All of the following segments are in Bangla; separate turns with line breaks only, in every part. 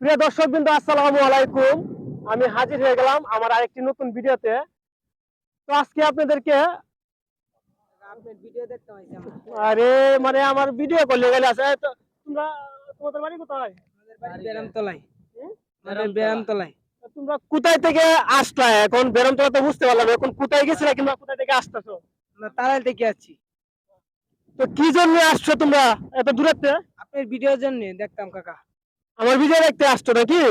প্রিয় দর্শক বিন্দু আসসালামু আলাইকুম। আমি হাজির হয়ে গেলাম আমার আরেকটি নতুন ভিডিওতে। তো আজকে আপনাদেরকে। আরে মানে আমার ভিডিও করলে গেলে আছে। তোমরা তোমাদের বাড়ি কোথায়? তোমরা কোথায় থেকে আসলা? এখন বেরমতলা তো বুঝতে পারলাম এখন কোথায় গেছিলা কিংবা কোথায় থেকে আসতেছো?
আমরা তারাই থেকে আছি
তো কি জন্য আসছো তোমরা এত দূরত্বে
আপনার ভিডিওর জন্য দেখতাম কাকা।
আমার ভিডিও দেখতে আসছো নাকি?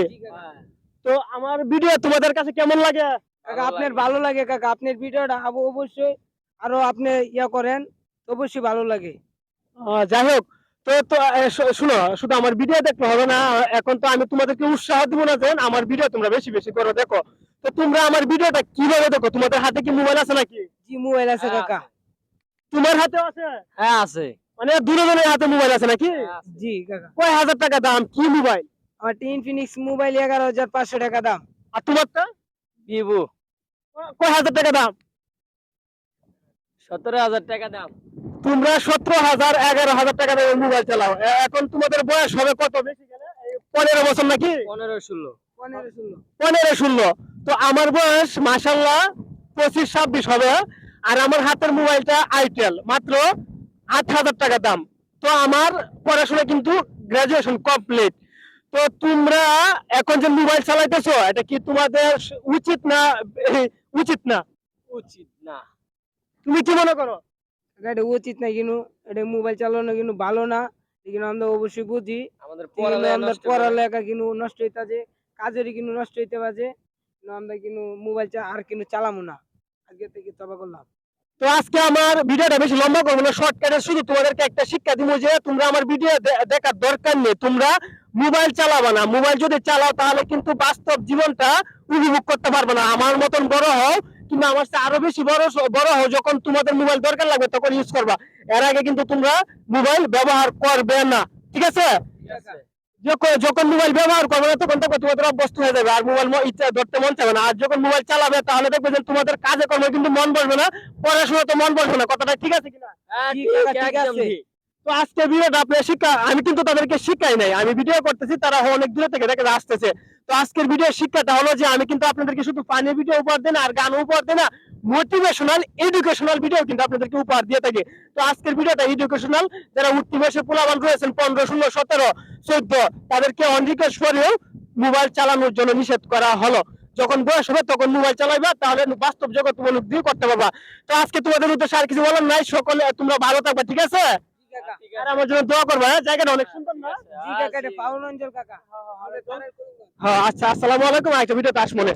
তো আমার ভিডিও তোমাদের কাছে কেমন লাগে?
কাকা আপনার ভালো লাগে কাকা আপনার ভিডিওটা আব- অবশ্যই আরও আপনি ইয়া করেন অবশ্যই ভালো লাগে।
যাই হোক তো তো শুনো শুধু আমার ভিডিও দেখতে হবে না এখন তো আমি তোমাদেরকে উৎসাহ দিব না যে আমার ভিডিও তোমরা বেশি বেশি করে দেখো। তো তোমরা আমার ভিডিওটা কীভাবে দেখো? তোমাদের হাতে কি মোবাইল আছে নাকি?
জি মোবাইল আছে কাকা।
তোমার হাতে আছে?
হ্যাঁ আছে।
মানে দুজনের হাতে মোবাইল আছে নাকি?
জি কাকা।
কয় হাজার টাকা দাম? কি মোবাইল
আমার ইনফিনিক্স মোবাইল এগারো হাজার পাঁচশো টাকা দাম।
আর তোমারটা?
ভিভো
কয় হাজার টাকা দাম?
সতেরো হাজার টাকা দাম।
তোমরা সতেরো হাজার এগারো হাজার টাকা দিয়ে মোবাইল চালাও। এখন তোমাদের বয়স হবে কত বেশি গেলে? পনেরো বছর নাকি?
পনেরো ষোলো। পনেরো ষোলো।
পনেরো ষোলো। তো আমার বয়স মাসাল্লাহ পঁচিশ ছাব্বিশ হবে আর আমার হাতের মোবাইলটা আইটেল মাত্র আট হাজার টাকা দাম। তো আমার পড়াশোনা কিন্তু গ্রাজুয়েশন কমপ্লিট তো তোমরা এখন যে মোবাইল চালাইতেছো এটা কি তোমাদের উচিত না উচিত না?
উচিত না।
তুমি কি মনে করো?
এটা উচিত না কিন্তু এটা মোবাইল চালানো কিন্তু ভালো না। কিন্তু আমরা অবশ্যই বুঝি
আমাদের
কিন্তু
পড়ালেখা
আমাদের
নষ্ট
কিন্তু নষ্ট কাজেরই কিন্তু নষ্ট হইতে পারে কিন্তু আমরা কিন্তু মোবাইল আর কিন্তু চালামু না। আজকে থেকে তবা করলাম।
তো আজকে আমার ভিডিওটা বেশি লম্বা করব না শর্টকাটে শুধু তোমাদেরকে একটা শিক্ষা দিব যে তোমরা আমার ভিডিও দেখার দরকার নেই। তোমরা মোবাইল চালাবা না। মোবাইল যদি চালাও তাহলে কিন্তু বাস্তব জীবনটা উপভোগ করতে পারবে না। আমার মতন বড় হও কিংবা আমার চেয়ে আরও বেশি বড় বড় হও যখন তোমাদের মোবাইল দরকার লাগবে তখন ইউজ করবা। এর আগে কিন্তু তোমরা মোবাইল ব্যবহার করবে না। ঠিক আছে। যখন মোবাইল ব্যবহার করবে না তখন দেখবে তোমাদের অভ্যস্ত হয়ে যাবে। আর মোবাইল ইচ্ছা ধরতে মন চাবে না। আর যখন মোবাইল চালাবে তাহলে দেখবে যে তোমাদের কাজে কর্মে কিন্তু মন বসবে না। পড়াশোনা তো মন বসবে না। কথাটা ঠিক আছে কিনা?
হ্যাঁ, ঠিক,
আছে।
তো আজকে ভিডিওটা আপনি শিক্ষা আমি কিন্তু তাদেরকে শিখাই নাই। আমি ভিডিও করতেছি তারা অনেক দূরে থেকে দেখে আসতেছে। তো আজকের ভিডিও শিক্ষাটা হলো যে আমি কিন্তু আপনাদেরকে শুধু পানি ভিডিও উপহার দেই না আর গান উপহার দেই না। মোটিভেশনাল এডুকেশনাল ভিডিও কিন্তু আপনাদেরকে উপহার দিয়ে থাকি। তো আজকের ভিডিওটা এডুকেশনাল যারা উঠতি বয়সে পোলাবান রয়েছেন পনেরো ষোলো সতেরো চোদ্দ তাদেরকে অন রিকোয়েস্ট করেও মোবাইল চালানোর জন্য নিষেধ করা হলো। যখন বয়স হবে তখন মোবাইল চালাইবা তাহলে বাস্তব জগৎ উপলব্ধি করতে পারবা। তো আজকে তোমাদের উদ্দেশ্যে আর কিছু বলার নাই সকলে তোমরা ভালো থাকবা ঠিক আছে?
জি কাকা
ঠিক
আর আমার জন্য দোয়া করবা হ্যাঁ? জায়গাটা অনেক সুন্দর না?
জি কাকা এটা অঞ্চল কাকা।
হ্যাঁ আচ্ছা আসসালামু আলাইকুম একটা ভিডিওতে আসমনে